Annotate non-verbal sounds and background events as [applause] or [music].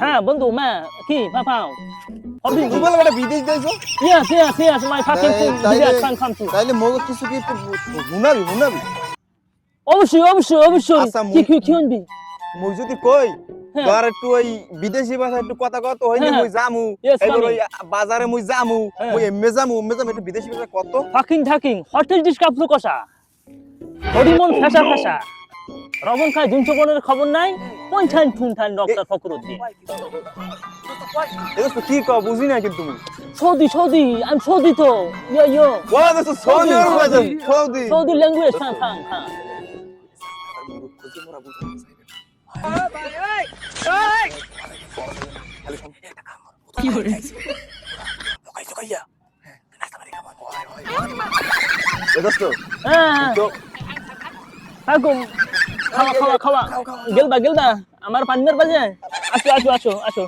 হ্যাঁ বন্ধু মা কি পাপাও বলে বেটা বিদেশ যাইছো? তাই- thing. তাইলে- মগো কিছু কি হুনাবি হুনাবি অবশ্যই অবশ্যই অবশ্যই। আচ্ছা, কি কি কি হনবি মুই যদি কই হ্যাঁ। ধর একটু ওই বিদেশি ভাষা একটু কথা কত হইনি হ্যাঁ। মুই জামু। এবার ওই বাজারে মুই জামু হ্যাঁ। মুই এমএ জামু এমএ জামু একটু বিদেশি ভাষা কত? ফাকিং থাকিং হোটেল ডিশ কাপলু কষা। হরিমন [laughs] ফেসা ফেসা রমন খায় খবর নাই? পঞ্চান ফুনঠান ডক্টর ফকরুদ্দিন এটা তো কি কও বুঝি না কিন্তু তুমি। সৌদি সৌদি আমি সৌদি তো। Yo yo. ওয়া দেশ সৌদি সৌদি সৌদি ল্যাঙ্গুয়েজ হ্যাঁ হ্যাঁ হ্যাঁ এ দোস্ত হ্যাঁ। খাওয়া খাওয়া খাওয়া। গেলবা গেলবা। আমার পান্নার বাজে। আসো আসো আসো আসো।